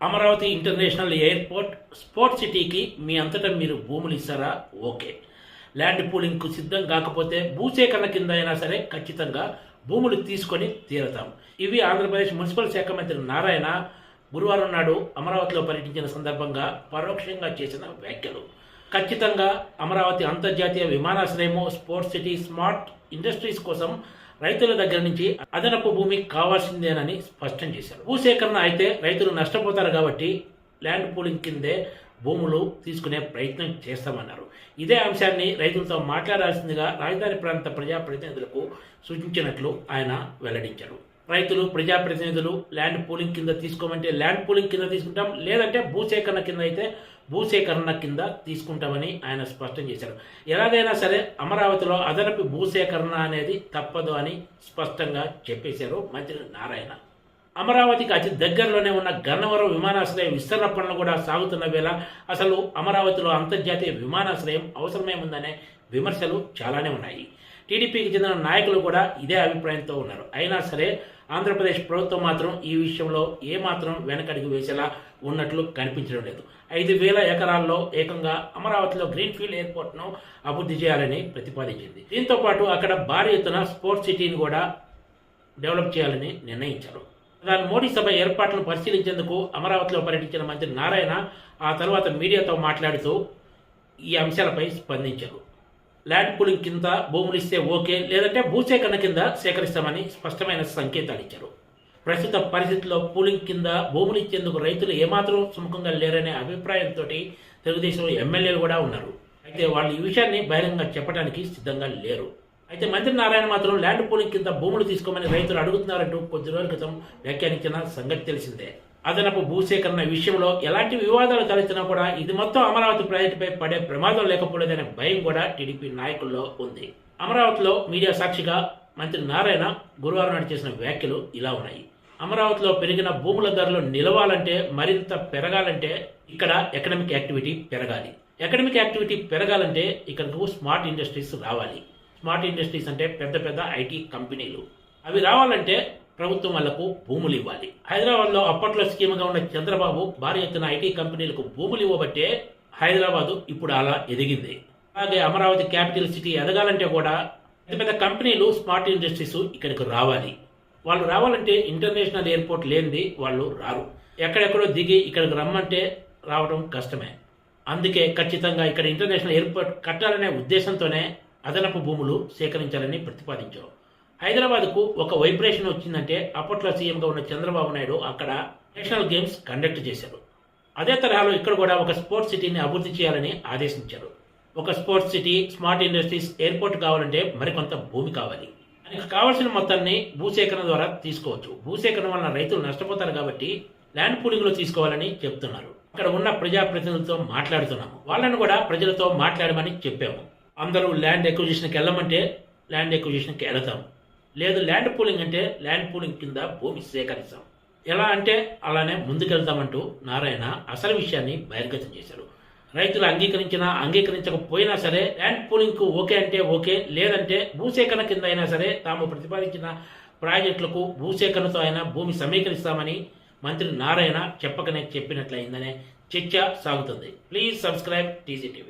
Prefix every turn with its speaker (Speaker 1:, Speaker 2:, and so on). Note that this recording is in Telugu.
Speaker 1: అమరావతి ఇంటర్నేషనల్ ఎయిర్పోర్ట్ స్పోర్ట్ సిటీకి మీ అంతటా మీరు భూములు ఇస్తారా ఓకే. ల్యాండ్ పూలింగ్కు సిద్ధం కాకపోతే భూసేకరణ కింద అయినా సరే ఖచ్చితంగా భూములు తీసుకొని తీరతాం. ఇవి ఆంధ్రప్రదేశ్ మున్సిపల్ శాఖ మంత్రి నారాయణ గురువారం నాడు అమరావతిలో పర్యటించిన సందర్భంగా పరోక్షంగా చేసిన వ్యాఖ్యలు. ఖచ్చితంగా అమరావతి అంతర్జాతీయ విమానాశ్రయము స్పోర్ట్స్ సిటీ స్మార్ట్ ఇండస్ట్రీస్ కోసం రైతుల దగ్గర నుంచి అదనపు భూమి కావాల్సిందేనని స్పష్టం చేశారు. భూసేకరణ అయితే రైతులు నష్టపోతారు కాబట్టి ల్యాండ్ పూలింగ్ కిందే భూములు తీసుకునే ప్రయత్నం చేస్తామన్నారు. ఇదే అంశాన్ని రైతులతో మాట్లాడాల్సిందిగా రాజధాని ప్రాంత ప్రజాప్రతినిధులకు సూచించినట్లు ఆయన వెల్లడించారు. రైతులు ప్రజాప్రతినిధులు ల్యాండ్ పూలింగ్ కింద తీసుకోమంటే ల్యాండ్ పూలింగ్ కింద తీసుకుంటాం లేదంటే భూసేకరణ కింద అయితే భూసేకరణ కింద తీసుకుంటామని ఆయన స్పష్టం చేశారు. ఎలాగైనా సరే అమరావతిలో అదనపు భూసేకరణ అనేది తప్పదు అని స్పష్టంగా చెప్పేశారు మంత్రి నారాయణ. అమరావతికి అతి దగ్గరలోనే ఉన్న గన్నవరం విమానాశ్రయం విస్తరణ పనులు కూడా సాగుతున్న వేళ అసలు అమరావతిలో అంతర్జాతీయ విమానాశ్రయం అవసరమే ఉందనే విమర్శలు చాలానే ఉన్నాయి. టీడీపీకి చెందిన నాయకులు కూడా ఇదే అభిప్రాయంతో ఉన్నారు. అయినా సరే ఆంధ్రప్రదేశ్ ప్రభుత్వం మాత్రం ఈ విషయంలో ఏమాత్రం వెనకడుగు వేసేలా ఉన్నట్లు కనిపించడం లేదు. ఐదు వేల ఎకరాల్లో ఏకంగా అమరావతిలో గ్రీన్ఫీల్డ్ ఎయిర్పోర్ట్ను అభివృద్ధి చేయాలని ప్రతిపాదించింది. దీంతో పాటు అక్కడ భారీ ఎత్తున స్పోర్ట్స్ సిటీని కూడా డెవలప్ చేయాలని నిర్ణయించారు. ప్రధాని మోడీ సభ ఏర్పాట్లను పరిశీలించేందుకు అమరావతిలో పర్యటించిన మంత్రి నారాయణ ఆ తర్వాత మీడియాతో మాట్లాడుతూ ఈ అంశాలపై స్పందించారు. ల్యాండ్ పూలింగ్ కింద భూములు ఇస్తే ఓకే లేదంటే భూసేకరణ కింద సేకరిస్తామని స్పష్టమైన సంకేతాలు ఇచ్చారు. ప్రస్తుత పరిస్థితుల్లో పూలింగ్ కింద భూములు ఇచ్చేందుకు రైతులు ఏమాత్రం సుముఖంగా లేరనే అభిప్రాయంతో తెలుగుదేశం ఎమ్మెల్యేలు కూడా ఉన్నారు. అయితే వాళ్ళు ఈ విషయాన్ని బహిరంగంగా చెప్పడానికి సిద్ధంగా లేరు. అయితే మంత్రి నారాయణ మాత్రం ల్యాండ్ పూలింగ్ కింద భూములు తీసుకోమని రైతులు అడుగుతున్నారంటూ కొద్ది రోజుల క్రితం వ్యాఖ్యానించిన సంగతి తెలిసిందే. అదనపు భూసేకరణ విషయంలో ఎలాంటి వివాదాలు తలెత్తినా కూడా ఇది మొత్తం అమరావతి ప్రాజెక్టుపై పడే ప్రమాదం లేకపోలేదనే భయం కూడా టీడీపీ నాయకుల్లో ఉంది. అమరావతిలో మీడియా సాక్షిగా మంత్రి నారాయణ గురువారం నాడు చేసిన వ్యాఖ్యలు ఇలా ఉన్నాయి. అమరావతిలో పెరిగిన భూముల ధరలు నిలవాలంటే మరింత పెరగాలంటే ఇక్కడ ఎకనామిక్ యాక్టివిటీ పెరగాలి. ఎకనామిక్ యాక్టివిటీ పెరగాలంటే ఇక్కడకు స్మార్ట్ ఇండస్ట్రీస్ రావాలి. స్మార్ట్ ఇండస్ట్రీస్ అంటే పెద్ద పెద్ద ఐటీ కంపెనీలు. అవి రావాలంటే ప్రభుత్వం వాళ్ళకు భూములు ఇవ్వాలి. హైదరాబాద్లో అప్పట్లో స్కీమ్గా ఉన్న చంద్రబాబు భారీ ఎత్తున ఐటీ కంపెనీలకు భూములు ఇవ్వబట్టే హైదరాబాదు ఇప్పుడు అలా ఎదిగింది. అలాగే అమరావతి క్యాపిటల్ సిటీ ఎదగాలంటే కూడా పెద్ద పెద్ద కంపెనీలు స్మార్ట్ ఇండస్ట్రీస్ ఇక్కడికి రావాలి. వాళ్ళు రావాలంటే ఇంటర్నేషనల్ ఎయిర్పోర్ట్ లేనిది వాళ్ళు రారు. ఎక్కడెక్కడో దిగి ఇక్కడికి రమ్మంటే రావడం కష్టమే. అందుకే ఖచ్చితంగా ఇక్కడ ఇంటర్నేషనల్ ఎయిర్పోర్ట్ కట్టాలనే ఉద్దేశంతోనే అదనపు భూములు సేకరించాలని ప్రతిపాదించారు హైదరాబాద్కు ఒక వైబ్రేషన్ వచ్చిందంటే అప్పట్లో సీఎంగా ఉన్న చంద్రబాబు నాయుడు అక్కడ నేషనల్ గేమ్స్ కండక్ట్ చేశారు. అదే తరహాలో ఇక్కడ కూడా ఒక స్పోర్ట్స్ సిటీని అభివృద్ధి చేయాలని ఆదేశించారు. ఒక sports city smart industries airport కావాలంటే మరికొంత భూమి కావాలి. దానికి కావాల్సిన మొత్తాన్ని భూసేకరణ ద్వారా తీసుకోవచ్చు. భూసేకరణ వలన రైతులు నష్టపోతారు కాబట్టి ల్యాండ్ పూలింగ్లో తీసుకోవాలని చెప్తున్నారు. అక్కడ ఉన్న ప్రజాప్రతినిధులతో మాట్లాడుతున్నాము. వాళ్ళని కూడా ప్రజలతో మాట్లాడమని చెప్పాము. అందరూ ల్యాండ్ ఎక్విజిషన్కి వెళ్ళమంటే ల్యాండ్ ఎక్విజిషన్కి వెళతాము. లేదు ల్యాండ్ పూలింగ్ అంటే ల్యాండ్ పూలింగ్ కింద భూమి సేకరిస్తాం. ఎలా అంటే అలానే ముందుకెళ్తామంటూ నారాయణ అసలు విషయాన్ని బహిర్గతం చేశారు. రైతులు అంగీకరించినా అంగీకరించకపోయినా సరే ల్యాండ్ పూలింగ్కు ఓకే అంటే ఓకే లేదంటే భూసేకరణ కింద అయినా సరే తాము ప్రతిపాదించిన ప్రాజెక్టులకు భూసేకరణతో అయినా భూమి సమీకరిస్తామని మంత్రి నారాయణ చెప్పకనే చెప్పినట్లయిందనే చర్చ సాగుతుంది. Please subscribe TGTV